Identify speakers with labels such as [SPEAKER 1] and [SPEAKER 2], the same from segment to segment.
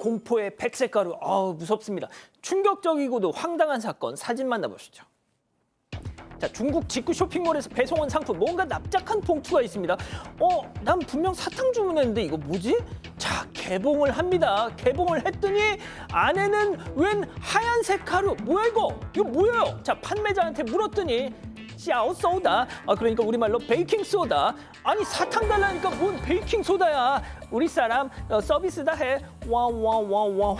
[SPEAKER 1] 공포의 백색 가루. 아우 무섭습니다. 충격적이고도 황당한 사건 사진 만나보시죠. 자, 중국 직구 쇼핑몰에서 배송한 상품 뭔가 납작한 봉투가 있습니다. 어, 난 분명 사탕 주문했는데 이거 뭐지? 자, 개봉을 합니다. 개봉을 했더니 안에는 웬 하얀색 가루. 뭐야 이거? 이거 뭐예요? 자, 판매자한테 물었더니 샤오 소다. 아 그러니까 우리말로 베이킹 소다. 아니 사탕 달라니까 뭔 베이킹 소다야? 우리 사람 어, 서비스다 해. 와 와 와 와.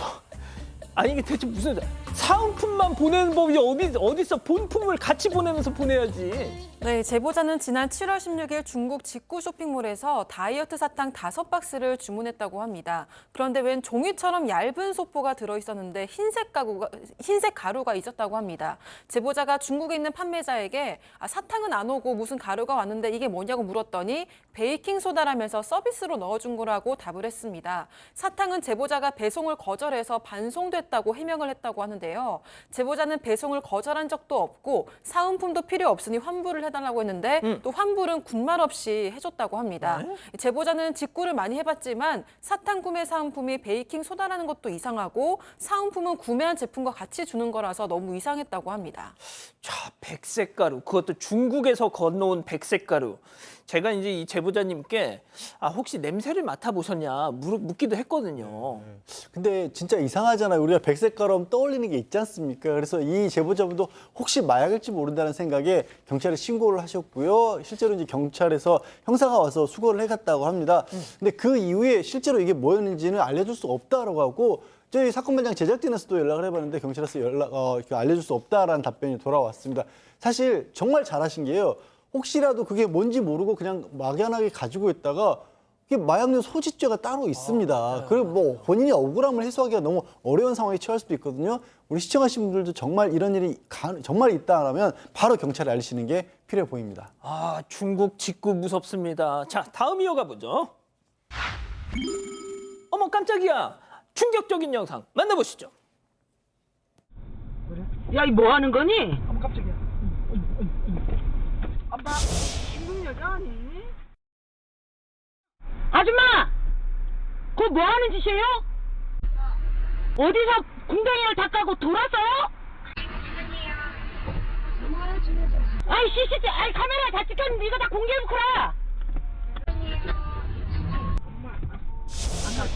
[SPEAKER 1] 아니 이게 대체 무슨 사은품만 보내는 법이 어디 어디서 본품을 같이 보내면서 보내야지.
[SPEAKER 2] 네, 제보자는 지난 7월 16일 중국 직구 쇼핑몰에서 다이어트 사탕 다섯 박스를 주문했다고 합니다. 그런데 웬 종이처럼 얇은 소포가 들어 있었는데 흰색 가루가 흰색 가루가 있었다고 합니다. 제보자가 중국에 있는 판매자에게 아, 사탕은 안 오고 무슨 가루가 왔는데 이게 뭐냐고 물었더니 베이킹 소다라면서 서비스로 넣어준 거라고 답을 했습니다. 사탕은 제보자가 배송을 거절해서 반송됐다고 해명을 했다고 하는데요. 제보자는 배송을 거절한 적도 없고 사은품도 필요 없으니 환불을 해달라고 했는데 또 환불은 군말 없이 해줬다고 합니다. 제보자는 직구를 많이 해봤지만 사탕 구매 사은품이 베이킹 소다라는 것도 이상하고 사은품은 구매한 제품과 같이 주는 거라서 너무 이상했다고 합니다.
[SPEAKER 1] 자, 백색 가루. 그것도 중국에서 건너온 백색 가루. 제가 이제 이 제보자님께 아 혹시 냄새를 맡아 보셨냐 물 묻기도 했거든요.
[SPEAKER 3] 근데 진짜 이상하잖아요. 우리가 백색 가루 떠올리는 게 있지 않습니까? 그래서 이 제보자분도 혹시 마약일지 모른다는 생각에 경찰에 신고를 하셨고요. 실제로 이제 경찰에서 형사가 와서 수거를 해갔다고 합니다. 근데 그 이후에 실제로 이게 뭐였는지는 알려줄 수 없다라고 하고 저희 사건 현장 제작진에서도 연락을 해봤는데 경찰에서 연락 어, 알려줄 수 없다라는 답변이 돌아왔습니다. 사실 정말 잘하신 게요. 혹시라도 그게 뭔지 모르고 그냥 막연하게 가지고 있다가 이게 마약류 소지죄가 따로 있습니다. 그리고 뭐 본인이 억울함을 해소하기가 너무 어려운 상황에 처할 수도 있거든요. 우리 시청하신 분들도 정말 이런 일이 가- 정말 있다라면 바로 경찰에 알리시는 게 필요해 보입니다.
[SPEAKER 1] 아 중국 직구 무섭습니다. 자 다음 이어가 보죠. 어머 깜짝이야. 충격적인 영상 만나보시죠.
[SPEAKER 4] 야, 이 뭐 하는 거니?
[SPEAKER 5] 어머 깜짝이야. 엄마 중국 여자 아니?
[SPEAKER 4] 아줌마! 그거 뭐 하는 짓이에요? 어디서 궁뎅이를 닦아고 돌았어요? 아이, CCTV, 아이, 카메라 다 찍혔는데 이거 다 공개해놓고라!
[SPEAKER 5] 아까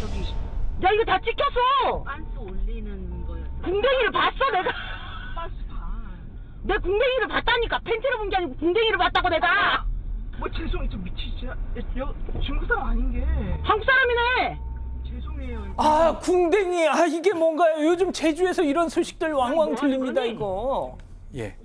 [SPEAKER 5] 저기
[SPEAKER 4] 야, 이거 다 찍혔어!
[SPEAKER 5] 빤스 올리는 거였어.
[SPEAKER 4] 궁뎅이를 봤어, 내가! 내 궁뎅이를 봤다니까! 팬티를 본 게 아니고 궁뎅이를 봤다고, 내가!
[SPEAKER 5] 뭐 죄송해 좀 미치지. 여, 여 중국 사람 아닌 게.
[SPEAKER 4] 한국 사람이네!
[SPEAKER 5] 죄송해요.
[SPEAKER 1] 아 궁뎅이 아 이게 뭔가요? 요즘 제주에서 이런 소식들 왕왕
[SPEAKER 5] 뭐
[SPEAKER 1] 들립니다? 이거.
[SPEAKER 6] 예.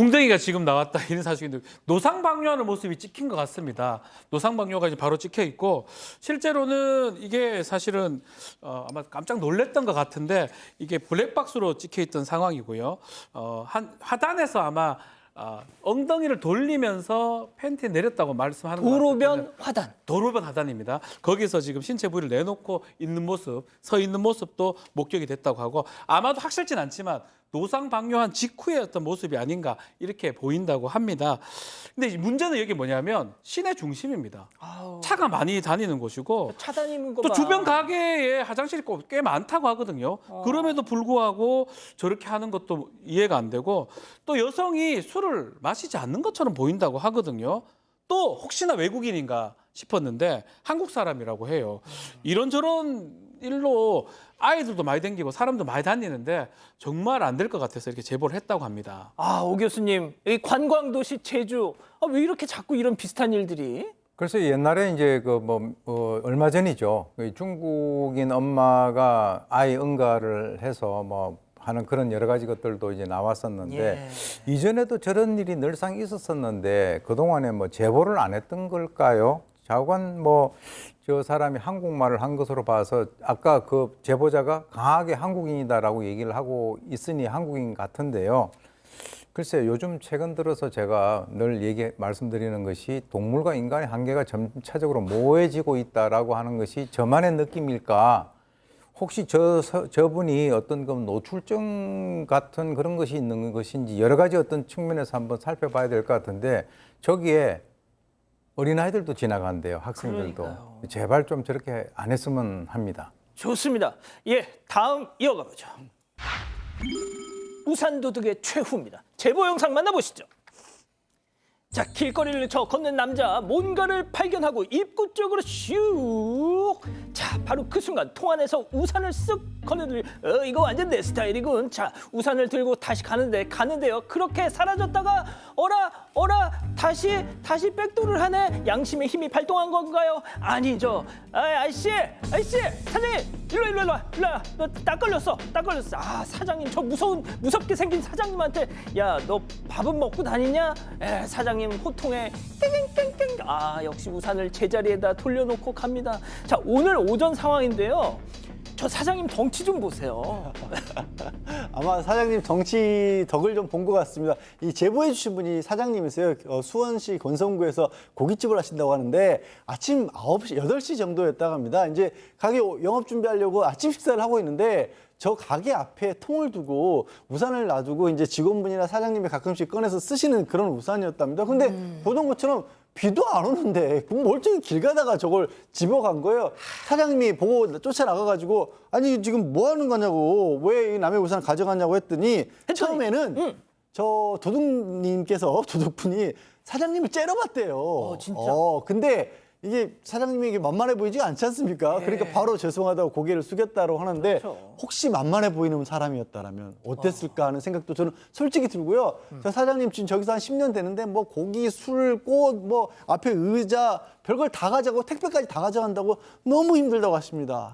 [SPEAKER 6] 궁뎅이가 지금 나왔다 이런 사실인데 노상방뇨하는 모습이 찍힌 것 같습니다. 노상방뇨가 이제 바로 찍혀 있고 실제로는 이게 사실은 어, 아마 깜짝 놀랐던 것 같은데 이게 블랙박스로 찍혀 있던 상황이고요. 어, 한 하단에서 아마 어, 엉덩이를 돌리면서 팬티에 내렸다고 말씀하는.
[SPEAKER 1] 도로변 화단.
[SPEAKER 6] 도로변 하단입니다. 거기서 지금 신체 부위를 내놓고 있는 모습, 서 있는 모습도 목격이 됐다고 하고 아마도 확실진 않지만 노상 방뇨한 직후의 어떤 모습이 아닌가 이렇게 보인다고 합니다. 근데 이 문제는 여기 뭐냐면 시내 중심입니다.
[SPEAKER 1] 아우,
[SPEAKER 6] 차가 많이 다니는 곳이고
[SPEAKER 1] 차 다니는 거
[SPEAKER 6] 또
[SPEAKER 1] 봐.
[SPEAKER 6] 주변 가게에 화장실이 꼭꽤 많다고 하거든요. 그럼에도 불구하고 저렇게 하는 것도 이해가 안 되고 또 여성이 술을 마시지 않는 것처럼 보인다고 하거든요. 또 혹시나 외국인인가 싶었는데 한국 사람이라고 해요. 이런저런 일로 아이들도 많이 다니고 사람도 많이 다니는데 정말 안 될 것 같아서 이렇게 제보를 했다고 합니다.
[SPEAKER 1] 아, 오 교수님, 이 관광도시 제주, 아, 왜 이렇게 자꾸 이런 비슷한 일들이?
[SPEAKER 7] 그래서 옛날에 이제 그 뭐 어, 얼마 전이죠. 그 중국인 엄마가 아이 응가를 해서 뭐 하는 그런 여러 가지 것들도 이제 나왔었는데
[SPEAKER 1] 예.
[SPEAKER 7] 이전에도 저런 일이 늘상 있었었는데 그동안에 뭐 제보를 안 했던 걸까요? 자관 뭐 저 사람이 한국말을 한 것으로 봐서 아까 그 제보자가 강하게 한국인이다라고 얘기를 하고 있으니 한국인 같은데요. 글쎄요, 요즘 최근 들어서 제가 늘 얘기 말씀드리는 것이 동물과 인간의 한계가 점차적으로 모호해지고 있다라고 하는 것이 저만의 느낌일까? 혹시 저 서- 저분이 어떤 그 노출증 같은 그런 것이 있는 것인지 여러 가지 어떤 측면에서 한번 살펴봐야 될 것 같은데 저기에 어린아이들도 지나간대요. 학생들도.
[SPEAKER 1] 그러니까요.
[SPEAKER 7] 제발 좀 저렇게 안 했으면 합니다.
[SPEAKER 1] 좋습니다. 예, 다음 이어가 보죠. 우산 도둑의 최후입니다. 제보 영상 만나보시죠. 자, 길거리를 저 걷는 남자 뭔가를 발견하고 입구 쪽으로 슉. 자, 바로 그 순간 통 안에서 우산을 쓱 건네들. 어, 이거 완전 내 스타일이군. 자, 우산을 들고 다시 가는데 가는데요. 그렇게 사라졌다가 어라 어라 다시 다시 백도를 하네. 양심의 힘이 발동한 건가요? 아니죠. 아, 아저씨, 아저씨, 사장님, 일로 일로 일로 와, 일로 와. 너딱 걸렸어, 딱 걸렸어. 아, 사장님 저 무서운 무섭게 생긴 사장님한테 야, 너 밥은 먹고 다니냐? 에, 사장님 호통에 땡땡땡땡. 아, 역시 우산을 제자리에다 돌려놓고 갑니다. 자, 오늘 오전 상황인데요. 저 사장님 덩치 좀 보세요.
[SPEAKER 3] 아마 사장님 정치 덕을 좀 본 것 같습니다. 이 제보해 주신 분이 사장님이세요. 어, 수원시 권성구에서 고깃집을 하신다고 하는데 아침 9시, 8시 정도였다고 합니다. 이제 가게 영업 준비하려고 아침 식사를 하고 있는데 저 가게 앞에 통을 두고 우산을 놔두고 이제 직원분이나 사장님이 가끔씩 꺼내서 쓰시는 그런 우산이었답니다. 근데 보던 것처럼 비도 안 오는데 그 멀쩡히 길 가다가 저걸 집어간 거예요. 사장님이 보고 쫓아나가가지고 아니 지금 뭐 하는 거냐고 왜 이 남의 우산을 가져갔냐고 했더니 처음에는 저 도둑님께서 도둑분이 사장님을 째려봤대요. 어,
[SPEAKER 1] 진짜?
[SPEAKER 3] 근데 이게 사장님에게 만만해 보이지가 않지 않습니까? 그러니까 바로 죄송하다고 고개를 숙였다고 하는데
[SPEAKER 1] 그렇죠.
[SPEAKER 3] 혹시 만만해 보이는 사람이었다라면 어땠을까 하는 생각도 저는 솔직히 들고요. 저 사장님 지금 저기서 한 10년 되는데 뭐 고기, 술, 꽃, 뭐 앞에 의자 별걸 다 가져가고 택배까지 다 가져간다고 너무 힘들다고 하십니다.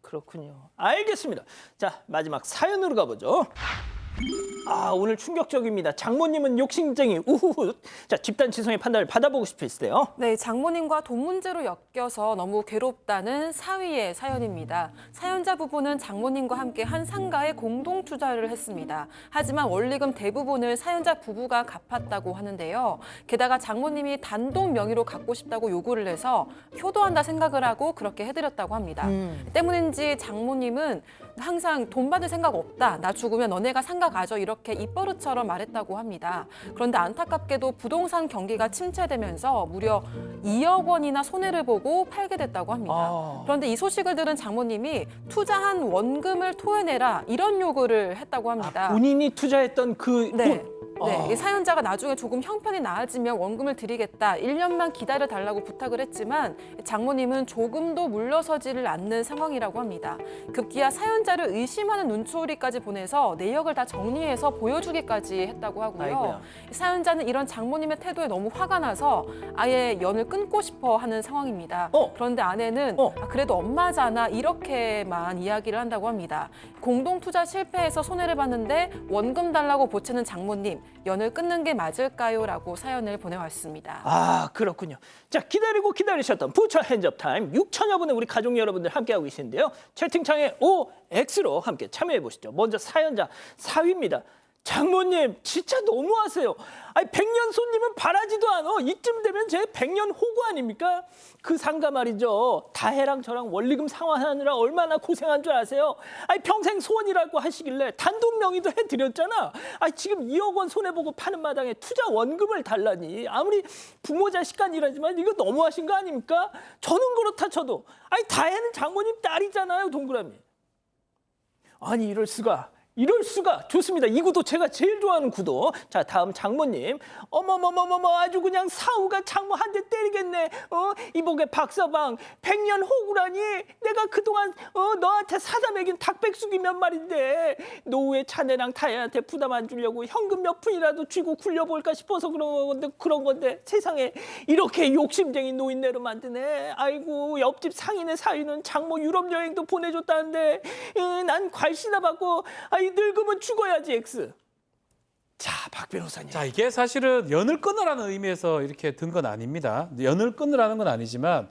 [SPEAKER 1] 그렇군요. 알겠습니다. 자, 마지막 사연으로 가보죠. 아, 오늘 충격적입니다. 장모님은 욕심쟁이 우후후. 자, 집단 지성의 판단을 받아보고 싶으시대요.
[SPEAKER 2] 네, 장모님과 돈 문제로 엮여서 너무 괴롭다는 사위의 사연입니다. 사연자 부부는 장모님과 함께 한 상가에 공동 투자를 했습니다. 하지만 원리금 대부분을 사연자 부부가 갚았다고 하는데요. 게다가 장모님이 단독 명의로 갖고 싶다고 요구를 해서 효도한다 생각을 하고 그렇게 해드렸다고 합니다. 때문인지 장모님은 항상 돈 받을 생각 없다. 나 죽으면 너네가 상가 가져 이렇게 입버릇처럼 말했다고 합니다. 그런데 안타깝게도 부동산 경기가 침체되면서 무려 2억 원이나 손해를 보고 팔게 됐다고 합니다.
[SPEAKER 1] 아.
[SPEAKER 2] 그런데 이 소식을 들은 장모님이 투자한 원금을 토해내라 이런 요구를 했다고 합니다.
[SPEAKER 1] 본인이 투자했던 그
[SPEAKER 2] 네.
[SPEAKER 1] 돈.
[SPEAKER 2] 네,
[SPEAKER 1] 아.
[SPEAKER 2] 이 사연자가 나중에 조금 형편이 나아지면 원금을 드리겠다. 1년만 기다려 달라고 부탁을 했지만 장모님은 조금도 물러서지를 않는 상황이라고 합니다. 급기야 사연자를 의심하는 눈초리까지 보내서 내역을 다 정리해서 보여주기까지 했다고 하고요.
[SPEAKER 1] 아이고야.
[SPEAKER 2] 사연자는 이런 장모님의 태도에 너무 화가 나서 아예 연을 끊고 싶어 하는 상황입니다.
[SPEAKER 1] 어.
[SPEAKER 2] 그런데 아내는
[SPEAKER 1] 어.
[SPEAKER 2] 아, 그래도 엄마잖아 이렇게만 이야기를 한다고 합니다. 공동 투자 실패해서 손해를 봤는데 원금 달라고 보채는 장모님 연을 끊는 게 맞을까요?라고 사연을 보내왔습니다.
[SPEAKER 1] 아, 그렇군요. 자, 기다리고 기다리셨던 부처 핸즈업 타임 6천여 분의 우리 가족 여러분들 함께하고 계시는데요. 채팅창에 OX로 함께 참여해 보시죠. 먼저 사연자 사위입니다. 장모님 진짜 너무하세요. 아니 백년 손님은 바라지도 않아. 이쯤 되면 제 백년 호구 아닙니까? 그 상가 말이죠. 다혜랑 저랑 원리금 상환하느라 얼마나 고생한 줄 아세요? 아니 평생 소원이라고 하시길래 단독 명의도 해드렸잖아. 아니 지금 2억 원 손해 보고 파는 마당에 투자 원금을 달라니 아무리 부모 자식 간이라지만 이거 너무하신 거 아닙니까? 저는 그렇다 쳐도 아니 다혜는 장모님 딸이잖아요 동그라미. 아니 이럴 수가 이럴 수가 좋습니다. 이 구도 제가 제일 좋아하는 구도. 자 다음 장모님. 어머머머머머 아주 그냥 사우가 장모 한 대 때리겠네. 어 이복의 박서방 백년 호구라니 내가 그동안 어 너한테 사다 먹인 닭백숙이면 말인데 노후에 차내랑 타야한테 부담 안 주려고 현금 몇 푼이라도 쥐고 굴려볼까 싶어서 그런 건데 그런 건데 세상에 이렇게 욕심쟁이 노인네로 만드네. 아이고 옆집 상인의 사위는 장모 유럽 여행도 보내줬다는데 이, 난 괄시나 받고 아이 늙으면 죽어야지 엑스. 자, 박 변호사님.
[SPEAKER 6] 자, 이게 사실은 연을 끊으라는 의미에서 이렇게 든 건 아닙니다. 연을 끊으라는 건 아니지만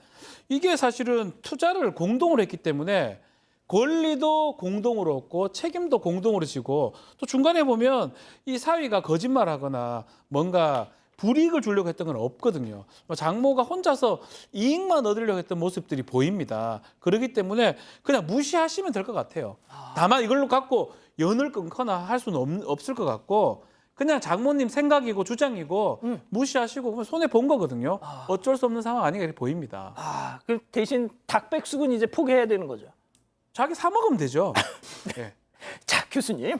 [SPEAKER 6] 이게 사실은 투자를 공동으로 했기 때문에 권리도 공동으로 얻고 책임도 공동으로 지고 또 중간에 보면 이 사위가 거짓말하거나 뭔가 불이익을 주려고 했던 건 없거든요. 뭐 장모가 혼자서 이익만 얻으려고 했던 모습들이 보입니다. 그렇기 때문에 그냥 무시하시면 될 것 같아요. 다만 이걸로 갖고 연을 끊거나 할 수는 없, 없을 것 같고 그냥 장모님 생각이고 주장이고 무시하시고 그냥 손해 본 거거든요. 어쩔 수 없는 상황 아니게 보입니다.
[SPEAKER 1] 아, 그 대신 닭백숙은 이제 포기해야 되는 거죠.
[SPEAKER 6] 자기 사 먹으면 되죠. 예.
[SPEAKER 1] 자, 교수님.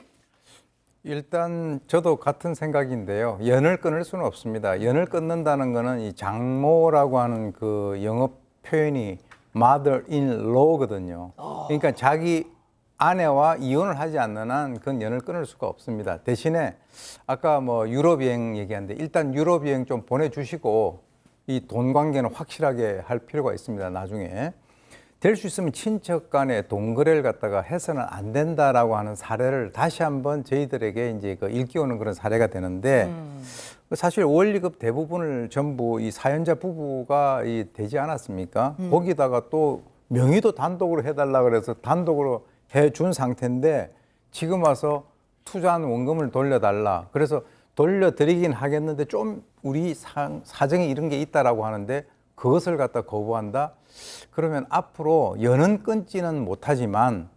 [SPEAKER 7] 일단 저도 같은 생각인데요. 연을 끊을 수는 없습니다. 연을 끊는다는 거는 이 장모라고 하는 그 영어 표현이 mother in law거든요. 그러니까 자기 아내와 이혼을 하지 않는 한 그건 연을 끊을 수가 없습니다. 대신에 아까 뭐 유럽 여행 얘기하는데 일단 유럽 여행 좀 보내주시고 이 돈 관계는 확실하게 할 필요가 있습니다. 나중에. 될 수 있으면 친척 간의 동거래를 갖다가 해서는 안 된다라고 하는 사례를 다시 한번 저희들에게 이제 그 일깨우는 그런 사례가 되는데 사실 월리급 대부분을 전부 이 사연자 부부가 이 되지 않았습니까? 거기다가 또 명의도 단독으로 해달라 그래서 단독으로 해준 상태인데 지금 와서 투자한 원금을 돌려달라. 그래서 돌려드리긴 하겠는데 좀 우리 상, 사정에 이런 게 있다라고 하는데 그것을 갖다 거부한다. 그러면 앞으로 연은 끊지는 못하지만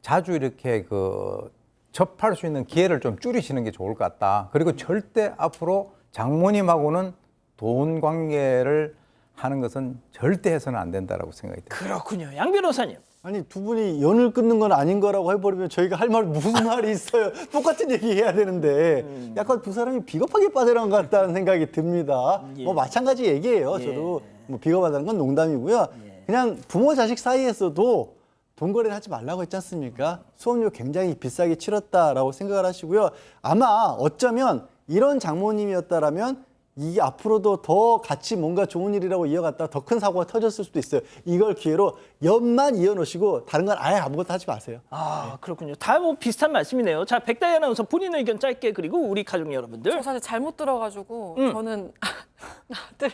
[SPEAKER 7] 자주 이렇게 그 접할 수 있는 기회를 좀 줄이시는 게 좋을 것 같다. 그리고 절대 앞으로 장모님하고는 돈 관계를 하는 것은 절대 해서는 안 된다라고 생각이 듭니다.
[SPEAKER 1] 그렇군요. 양 변호사님.
[SPEAKER 3] 아니 두 분이 연을 끊는 건 아닌 거라고 해버리면 저희가 할 말 무슨 말이 있어요? 똑같은 얘기 해야 되는데 약간 두 사람이 비겁하게 빠져나간 것 같다는 생각이 듭니다. 뭐 마찬가지 얘기예요. 저도 뭐 비겁하다는 건 농담이고요. 그냥 부모 자식 사이에서도 돈 거래를 하지 말라고 했지 않습니까? 수업료 굉장히 비싸게 치렀다라고 생각을 하시고요. 아마 어쩌면 이런 장모님이었다라면 이게 앞으로도 더 같이 뭔가 좋은 일이라고 이어갔다 더큰 사고가 터졌을 수도 있어요. 이걸 기회로 연만 이어놓으시고 다른 건 아예 아무것도 하지 마세요.
[SPEAKER 1] 아, 그렇군요. 다 뭐 비슷한 말씀이네요. 자, 백다희 아나운서 본인 의견 짧게 그리고 우리 가족 여러분들
[SPEAKER 2] 저 사실 잘못 들어가지고
[SPEAKER 1] 음.
[SPEAKER 2] 저는 아들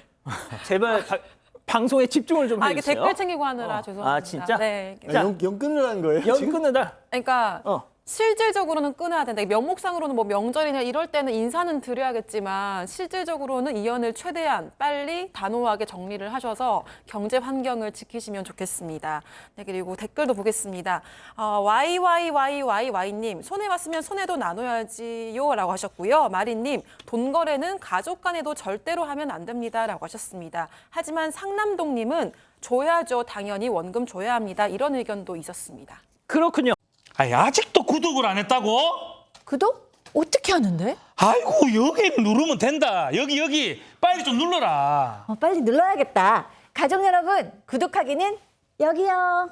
[SPEAKER 1] 제발 바- 방송에 집중을 좀
[SPEAKER 2] 아 이게
[SPEAKER 1] 해주세요.
[SPEAKER 2] 댓글 챙기고 하느라
[SPEAKER 1] 어.
[SPEAKER 2] 죄송합니다.
[SPEAKER 1] 아, 진짜?
[SPEAKER 2] 네.
[SPEAKER 1] 자,
[SPEAKER 3] 연, 연 끊으라는 거예요?
[SPEAKER 1] 연
[SPEAKER 3] 지금?
[SPEAKER 1] 끊으다.
[SPEAKER 2] 그러니까
[SPEAKER 1] 어.
[SPEAKER 2] 실질적으로는 끊어야 된다. 명목상으로는 뭐 명절이나 이럴 때는 인사는 드려야겠지만 실질적으로는 이연을 최대한 빨리 단호하게 정리를 하셔서 경제 환경을 지키시면 좋겠습니다. 네, 그리고 댓글도 보겠습니다. 어, YYYYY님 손해 왔으면 손해도 나눠야지요 라고 하셨고요. 마리님 돈 거래는 가족 간에도 절대로 하면 안 됩니다 라고 하셨습니다. 하지만 상남동님은 줘야죠. 당연히 원금 줘야 합니다. 이런 의견도 있었습니다.
[SPEAKER 1] 그렇군요.
[SPEAKER 8] 아니 아직도 구독을 안 했다고?
[SPEAKER 9] 구독? 어떻게 하는데?
[SPEAKER 8] 아이고 여기 누르면 된다. 여기 여기 빨리 좀 눌러라.
[SPEAKER 9] 어, 빨리 눌러야겠다. 가족 여러분, 구독하기는 여기요.